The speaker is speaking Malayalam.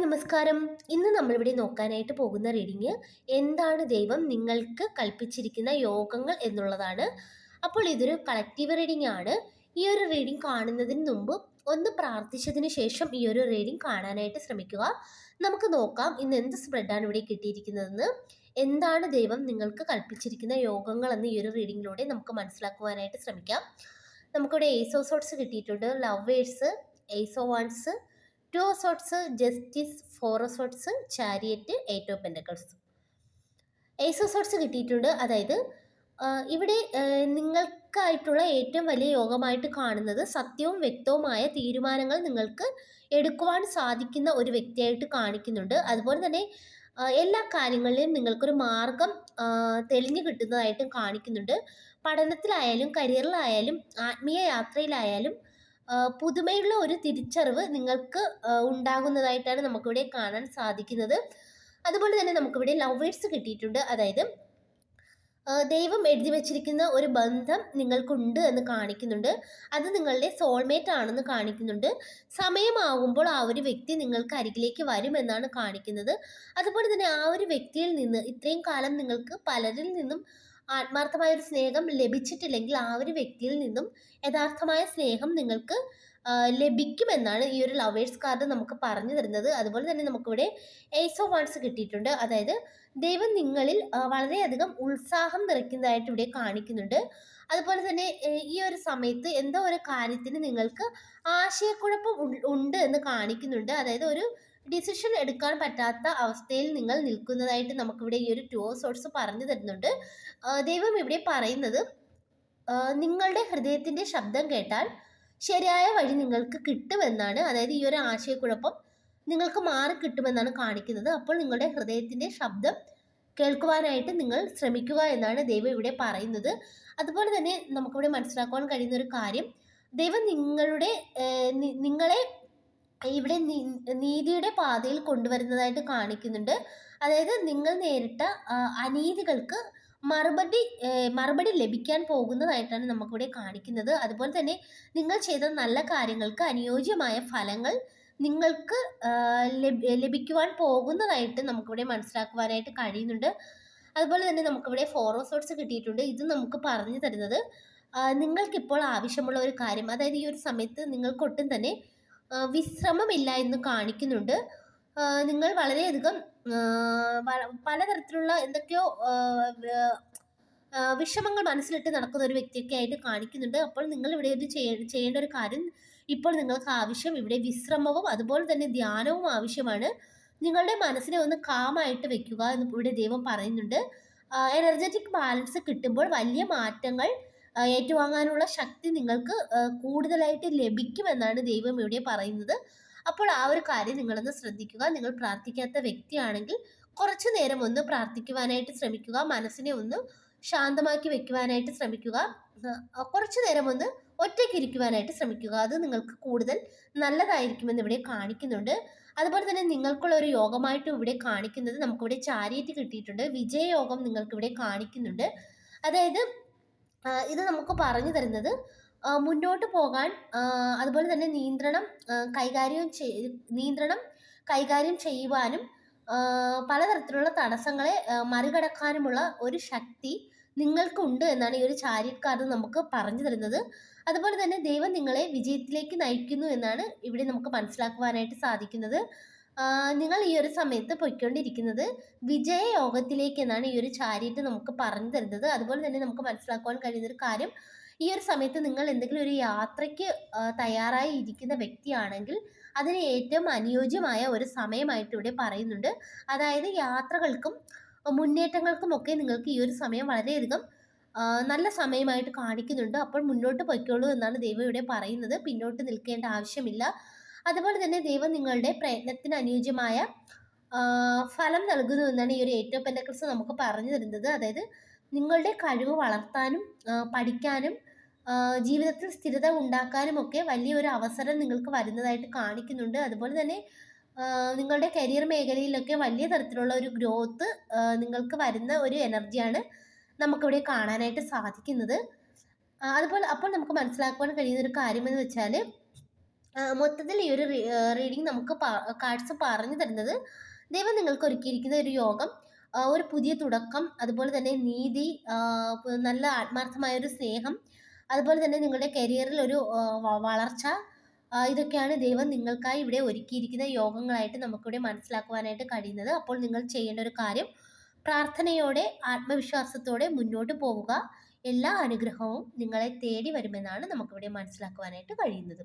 നമസ്കാരം. ഇന്ന് നമ്മളിവിടെ നോക്കാനായിട്ട് പോകുന്ന റീഡിങ് എന്താണ് ദൈവം നിങ്ങൾക്ക് കൽപ്പിച്ചിരിക്കുന്ന യോഗങ്ങൾ എന്നുള്ളതാണ്. അപ്പോൾ ഇതൊരു കളക്റ്റീവ് റീഡിംഗ് ആണ്. ഈ ഒരു റീഡിംഗ് കാണുന്നതിന് മുമ്പ് ഒന്ന് പ്രാർത്ഥിച്ചതിന് ശേഷം ഈ ഒരു റീഡിംഗ് കാണാനായിട്ട് ശ്രമിക്കുക. നമുക്ക് നോക്കാം ഇന്ന് എന്ത് സ്പ്രെഡാണ് ഇവിടെ കിട്ടിയിരിക്കുന്നതെന്ന്. എന്താണ് ദൈവം നിങ്ങൾക്ക് കൽപ്പിച്ചിരിക്കുന്ന യോഗങ്ങൾ എന്ന് ഈ ഒരു റീഡിങ്ങിലൂടെ നമുക്ക് മനസ്സിലാക്കുവാനായിട്ട് ശ്രമിക്കാം. നമുക്കിവിടെ ഏസോ സോട്ട്സ് കിട്ടിയിട്ടുണ്ട്. Lovers ace of wands two swords justice four swords chariot eight of pentacles ace swords കിട്ടിയിട്ടുണ്ട്. അതായത് ഇവിടെ നിങ്ങൾക്കായിട്ടുള്ള ഏറ്റവും വലിയ യോഗമായിട്ട് കാണുന്നത് സത്യവും വ്യക്തവുമായ തീരുമാനങ്ങൾ നിങ്ങൾക്ക് എടുക്കുവാൻ സാധിക്കുന്ന ഒരു വ്യക്തിയായിട്ട് കാണിക്കുന്നുണ്ട്. അതുപോലെ തന്നെ എല്ലാ കാര്യങ്ങളിലും നിങ്ങൾക്കൊരു മാർഗം തെളിഞ്ഞു കിട്ടുന്നതായിട്ടും കാണിക്കുന്നുണ്ട്. പഠനത്തിലായാലും കരിയറിലായാലും ആത്മീയ യാത്രയിലായാലും പുതുമയുള്ള ഒരു തിരിച്ചറിവ് നിങ്ങൾക്ക് ഉണ്ടാകുന്നതായിട്ടാണ് നമുക്കിവിടെ കാണാൻ സാധിക്കുന്നത്. അതുപോലെ തന്നെ നമുക്കിവിടെ ലവേഴ്സ് കിട്ടിയിട്ടുണ്ട്. അതായത് ദൈവം എഴുതി വച്ചിരിക്കുന്ന ഒരു ബന്ധം നിങ്ങൾക്കുണ്ട് എന്ന് കാണിക്കുന്നുണ്ട്. അത് നിങ്ങളുടെ സോൾമേറ്റ് ആണെന്ന് കാണിക്കുന്നുണ്ട്. സമയമാകുമ്പോൾ ആ ഒരു വ്യക്തി നിങ്ങൾക്ക് അരികിലേക്ക് വരുമെന്നാണ് കാണിക്കുന്നത്. അതുപോലെ തന്നെ ആ ഒരു വ്യക്തിയിൽ നിന്ന് ഇത്രയും കാലം നിങ്ങൾക്ക് പലരിൽ നിന്നും ആത്മാർത്ഥമായ ഒരു സ്നേഹം ലഭിച്ചിട്ടില്ലെങ്കിൽ ആ ഒരു വ്യക്തിയിൽ നിന്നും യഥാർത്ഥമായ സ്നേഹം നിങ്ങൾക്ക് ലഭിക്കുമെന്നാണ് ഈ ഒരു ലവേഴ്സ് കാർഡ് നമുക്ക് പറഞ്ഞു തരുന്നത്. അതുപോലെ തന്നെ നമുക്കിവിടെ എയ്സ് ഓഫ് വൺസ് കിട്ടിയിട്ടുണ്ട്. അതായത് ദൈവം നിങ്ങളിൽ വളരെയധികം ഉത്സാഹം നിറയ്ക്കുന്നതായിട്ട് ഇവിടെ കാണിക്കുന്നുണ്ട്. അതുപോലെ തന്നെ ഈ ഒരു സമയത്ത് എന്തോ ഒരു കാര്യത്തിന് നിങ്ങൾക്ക് ആശയക്കുഴപ്പം ഉണ്ട് എന്ന് കാണിക്കുന്നുണ്ട്. അതായത് ഒരു ഡിസിഷൻ എടുക്കാൻ പറ്റാത്ത അവസ്ഥയിൽ നിങ്ങൾ നിൽക്കുന്നതായിട്ട് നമുക്കിവിടെ ഈ ഒരു ടു സോഴ്സ് പറഞ്ഞു തരുന്നുണ്ട്. ദൈവം ഇവിടെ പറയുന്നത് നിങ്ങളുടെ ഹൃദയത്തിന്റെ ശബ്ദം കേട്ടാൽ ശരിയായ വഴി നിങ്ങൾക്ക് കിട്ടുമെന്നാണ്. അതായത് ഈ ഒരു ആശയക്കുഴപ്പം നിങ്ങൾക്ക് മാറി കിട്ടുമെന്നാണ് കാണിക്കുന്നത്. അപ്പോൾ നിങ്ങളുടെ ഹൃദയത്തിന്റെ ശബ്ദം കേൾക്കുവാനായിട്ട് നിങ്ങൾ ശ്രമിക്കുക എന്നാണ് ദൈവം ഇവിടെ പറയുന്നത്. അതുപോലെ തന്നെ നമുക്കിവിടെ മനസ്സിലാക്കുവാൻ കഴിയുന്ന ഒരു കാര്യം ദൈവം നിങ്ങളുടെ നിങ്ങളെ ഇവിടെ നീതിയുടെ പാതയിൽ കൊണ്ടുവരുന്നതായിട്ട് കാണിക്കുന്നുണ്ട്. അതായത് നിങ്ങൾ നേരിട്ട അനീതികൾക്ക് മറുപടി മറുപടി ലഭിക്കാൻ പോകുന്നതായിട്ടാണ് നമുക്കിവിടെ കാണിക്കുന്നത്. അതുപോലെ തന്നെ നിങ്ങൾ ചെയ്ത നല്ല കാര്യങ്ങൾക്ക് അനുയോജ്യമായ ഫലങ്ങൾ നിങ്ങൾക്ക് ലഭിക്കുവാൻ പോകുന്നതായിട്ട് നമുക്കിവിടെ മനസ്സിലാക്കുവാനായിട്ട് കഴിയുന്നുണ്ട്. അതുപോലെ തന്നെ നമുക്കിവിടെ ഫോറോ സോട്ട്സ് കിട്ടിയിട്ടുണ്ട്. ഇത് നമുക്ക് പറഞ്ഞു തരുന്നത് നിങ്ങൾക്കിപ്പോൾ ആവശ്യമുള്ള ഒരു കാര്യം അതായത് ഈ ഒരു സമയത്ത് നിങ്ങൾക്കൊട്ടും തന്നെ വിശ്രമമില്ല എന്ന് കാണിക്കുന്നുണ്ട്. നിങ്ങൾ വളരെയധികം പലതരത്തിലുള്ള എന്തൊക്കെയോ വിഷമങ്ങൾ മനസ്സിലിട്ട് നടക്കുന്ന ഒരു വ്യക്തിയൊക്കെ ആയിട്ട് കാണിക്കുന്നുണ്ട്. അപ്പോൾ നിങ്ങൾ ഇവിടെ ഒരു ചെയ്യേണ്ട ഒരു കാര്യം ഇപ്പോൾ നിങ്ങൾക്ക് ആവശ്യം ഇവിടെ വിശ്രമവും അതുപോലെ തന്നെ ധ്യാനവും ആവശ്യമാണ്. നിങ്ങളുടെ മനസ്സിനെ ഒന്ന് കാമായിട്ട് വെക്കുക എന്ന് ഇവിടെ ദൈവം പറയുന്നുണ്ട്. എനർജറ്റിക് ബാലൻസ് കിട്ടുമ്പോൾ വലിയ മാറ്റങ്ങൾ ഏറ്റുവാങ്ങാനുള്ള ശക്തി നിങ്ങൾക്ക് കൂടുതലായിട്ട് ലഭിക്കുമെന്നാണ് ദൈവം ഇവിടെ പറയുന്നത്. അപ്പോൾ ആ ഒരു കാര്യം നിങ്ങളൊന്ന് ശ്രദ്ധിക്കുക. നിങ്ങൾ പ്രാർത്ഥിക്കാത്ത വ്യക്തിയാണെങ്കിൽ കുറച്ചു നേരം ഒന്ന് പ്രാർത്ഥിക്കുവാനായിട്ട് ശ്രമിക്കുക. മനസ്സിനെ ഒന്ന് ശാന്തമാക്കി വെക്കുവാനായിട്ട് ശ്രമിക്കുക. കുറച്ചു നേരം ഒന്ന് ഒറ്റയ്ക്ക് ഇരിക്കുവാനായിട്ട് ശ്രമിക്കുക. അത് നിങ്ങൾക്ക് കൂടുതൽ നല്ലതായിരിക്കുമെന്ന് ഇവിടെ കാണിക്കുന്നുണ്ട്. അതുപോലെ തന്നെ നിങ്ങൾക്കുള്ള ഒരു യോഗമായിട്ട് ഇവിടെ കാണിക്കുന്നത് നമുക്കിവിടെ ചാരിയറ്റ് കിട്ടിയിട്ടുണ്ട്. വിജയയോഗം നിങ്ങൾക്കിവിടെ കാണിക്കുന്നുണ്ട്. അതായത് ഇത് നമുക്ക് പറഞ്ഞു തരുന്നത് മുന്നോട്ട് പോകാൻ അതുപോലെ തന്നെ നിയന്ത്രണം കൈകാര്യം ചെയ് നിയന്ത്രണം കൈകാര്യം ചെയ്യുവാനും പലതരത്തിലുള്ള തടസ്സങ്ങളെ മറികടക്കാനുമുള്ള ഒരു ശക്തി നിങ്ങൾക്കുണ്ട് എന്നാണ് ഈ ഒരു ചാരിറ്റ് കാർഡ് നമുക്ക് പറഞ്ഞു തരുന്നത്. അതുപോലെ തന്നെ ദൈവം നിങ്ങളെ വിജയത്തിലേക്ക് നയിക്കുന്നു എന്നാണ് ഇവിടെ നമുക്ക് മനസ്സിലാക്കുവാനായിട്ട് സാധിക്കുന്നത്. നിങ്ങൾ ഈ ഒരു സമയത്ത് പൊയ്ക്കൊണ്ടിരിക്കുന്നത് വിജയയോഗത്തിലേക്ക് എന്നാണ് ഈ ഒരു ചാരിറ്റ് നമുക്ക് പറഞ്ഞു തരുന്നത്. അതുപോലെ തന്നെ നമുക്ക് മനസ്സിലാക്കുവാൻ കഴിയുന്ന ഒരു കാര്യം ഈ ഒരു സമയത്ത് നിങ്ങൾ എന്തെങ്കിലും ഒരു യാത്രയ്ക്ക് തയ്യാറായി ഇരിക്കുന്ന വ്യക്തിയാണെങ്കിൽ അതിന് ഏറ്റവും അനുയോജ്യമായ ഒരു സമയമായിട്ട് ഇവിടെ പറയുന്നുണ്ട്. അതായത് യാത്രകൾക്കും മുന്നേറ്റങ്ങൾക്കും ഒക്കെ നിങ്ങൾക്ക് ഈ ഒരു സമയം വളരെയധികം നല്ല സമയമായിട്ട് കാണിക്കുന്നുണ്ട്. അപ്പോൾ മുന്നോട്ട് പൊയ്ക്കോളൂ എന്നാണ് ദൈവം ഇവിടെ പറയുന്നത്. പിന്നോട്ട് നിൽക്കേണ്ട ആവശ്യമില്ല. അതുപോലെ തന്നെ ദൈവം നിങ്ങളുടെ പ്രയത്നത്തിന് അനുയോജ്യമായ ഫലം നൽകുന്നു എന്നാണ് ഈ ഒരു ഏറ്റവും പെൻഡക്കിൾസ് നമുക്ക് പറഞ്ഞു തരുന്നത്. അതായത് നിങ്ങളുടെ കഴിവ് വളർത്താനും പഠിക്കാനും ജീവിതത്തിൽ സ്ഥിരത ഉണ്ടാക്കാനും ഒക്കെ വലിയൊരു അവസരം നിങ്ങൾക്ക് വരുന്നതായിട്ട് കാണിക്കുന്നുണ്ട്. അതുപോലെ തന്നെ നിങ്ങളുടെ കരിയർ മേഖലയിലൊക്കെ വലിയ തരത്തിലുള്ള ഒരു ഗ്രോത്ത് നിങ്ങൾക്ക് വരുന്ന ഒരു എനർജിയാണ് നമുക്കിവിടെ കാണാനായിട്ട് സാധിക്കുന്നത്. അതുപോലെ അപ്പോൾ നമുക്ക് മനസ്സിലാക്കുവാൻ കഴിയുന്ന ഒരു കാര്യമെന്ന് വെച്ചാൽ മൊത്തത്തിൽ ഈ ഒരു റീഡിങ് നമുക്ക് കാർഡ്സ് പറഞ്ഞു തരുന്നത് ദൈവം നിങ്ങൾക്ക് ഒരുക്കിയിരിക്കുന്ന ഒരു യോഗം ഒരു പുതിയ തുടക്കം അതുപോലെ തന്നെ നീതി നല്ല ആത്മാർത്ഥമായ ഒരു സ്നേഹം അതുപോലെ തന്നെ നിങ്ങളുടെ കരിയറിൽ ഒരു വളർച്ച ഇതൊക്കെയാണ് ദൈവം നിങ്ങൾക്കായി ഇവിടെ ഒരുക്കിയിരിക്കുന്ന യോഗങ്ങളായിട്ട് നമുക്കിവിടെ മനസ്സിലാക്കുവാനായിട്ട് കഴിയുന്നത്. അപ്പോൾ നിങ്ങൾ ചെയ്യേണ്ട ഒരു കാര്യം പ്രാർത്ഥനയോടെ ആത്മവിശ്വാസത്തോടെ മുന്നോട്ട് പോവുക. എല്ലാ അനുഗ്രഹവും നിങ്ങളെ തേടി വരുമെന്നാണ് നമുക്കിവിടെ മനസ്സിലാക്കുവാനായിട്ട് കഴിയുന്നത്.